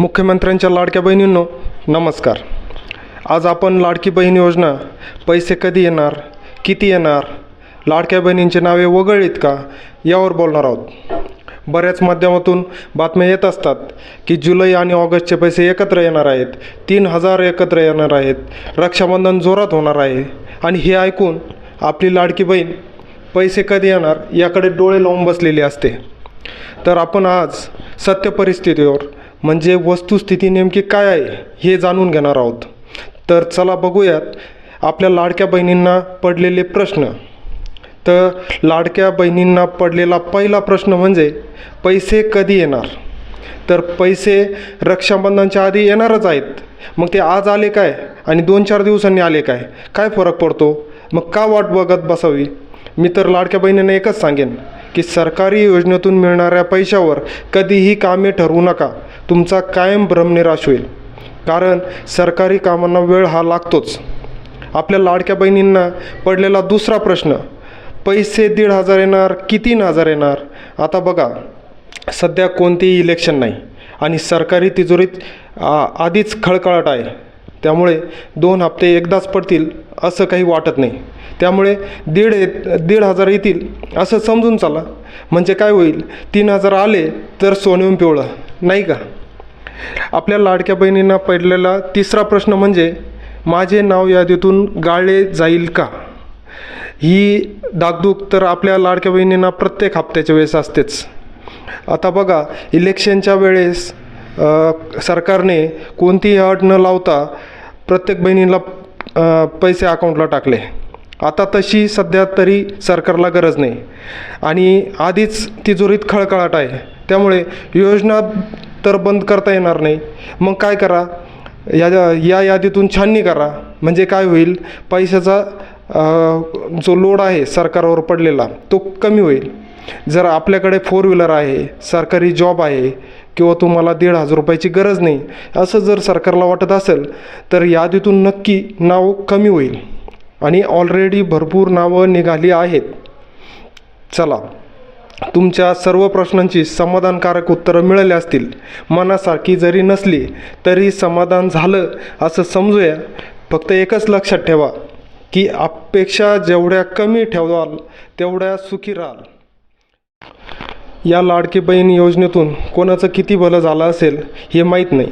मुख्यमंत्र्यांच्या लाडक्या बहिणींनो नमस्कार. आज आपण लाडकी बहीण योजना पैसे कधी येणार किती येणार लाडक्या बहिणींची नावे वगळलीत का यावर बोलणार आहोत. बऱ्याच माध्यमातून बातम्या येत असतात की जुलै आणि ऑगस्टचे पैसे एकत्र येणार आहेत तीन हजार एकत्र येणार आहेत रक्षाबंधन जोरात होणार आहे. आणि हे ऐकून आपली लाडकी बहीण पैसे कधी येणार याकडे डोळे लावून बसलेली असते. तर आपण आज सत्य परिस्थितीवर म्हणजे वस्तुस्थिती नेमकी काय आहे हे जाणून घेणार आहोत. तर चला बघूयात आपल्या लाडक्या बहिणींना पडलेले प्रश्न. तर लाडक्या बहिणींना पडलेला पहिला प्रश्न म्हणजे पैसे कधी येणार? तर पैसे रक्षाबंधनच्या आधी येणारच आहेत. मग ते आज आले काय आणि दोन चार दिवसांनी आले काय? काय फरक पडतो? मग का वाट बघत बसावी? मी तर लाडक्या बहिणींना एकच सांगेन. की सरकारी योजनेतून मिळणाऱ्या पैशावर कधीही कामे ठरवू नका. तुमचा कायम भ्रमनिराश होईल. कारण सरकारी कामांना वेळ हा लागतोच. आपल्या लाडक्या बहिणींना पडलेला दुसरा प्रश्न पैसे दीड हजार येणार की तीन हजार येणार? आता बघा सध्या कोणतेही इलेक्शन नाही आणि सरकारी तिजोरीत आ, आधीच खळखळाट आहे. त्यामुळे दोन हप्ते एकदाच पडतील असं काही वाटत नाही. त्यामुळे दीड येत दीड हजार येतील असं समजून चला. म्हणजे काय होईल तीन हजार आले तर सोन्याहून पिवळं नाही का? आपल्या लाडक्या बहिणींना पडलेला तिसरा प्रश्न म्हणजे माझे नाव यादीतून गाळले जाईल का? ही दागदूक तर आपल्या लाडक्या बहिणींना प्रत्येक हप्त्याच्या वेळेस असतेच. आता बघा इलेक्शनच्या वेळेस सरकारने कोणतीही अट न लावता प्रत्येक बहिणीला पैसे अकाउंटला टाकले. आता तशी सध्या तरी सरकारला गरज नाही. आणि आधीच तिजोरीत खळखळाट आहे. त्यामुळे योजना तर बंद करता येणार नाही. मग काय करा? या या यादीतून छाननी करा. म्हणजे काय होईल? पैशाचा जो लोड आहे सरकारवर पडलेला तो कमी होईल. जर आपल्याकडे फोर व्हीलर आहे सरकारी जॉब आहे किंवा तुम्हाला दीड हजार रुपयाची गरज नाही असं जर सरकारला वाटत असेल तर यादीतून नक्की नाव कमी होईल. आणि ऑलरेडी भरपूर नावं निघाली आहेत. चला तुमच्या सर्व प्रश्नांची समाधानकारक उत्तरं मिळाली असतील. मनासारखी जरी नसली तरी समाधान झालं असं समजूया. फक्त एकच लक्षात ठेवा की अपेक्षा जेवढ्या कमी ठेवाल तेवढ्या सुखी राहाल. या लाडकी बहीण योजनेतून कोणाचं किती भलं झालं असेल हे माहीत नाही.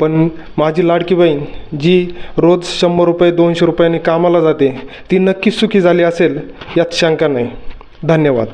पण माझी लाडकी बहीण जी रोज शंभर रुपये दोनशे रुपयांनी कामाला जाते ती नक्कीच सुखी झाली असेल यात शंका नाही. धन्यवाद.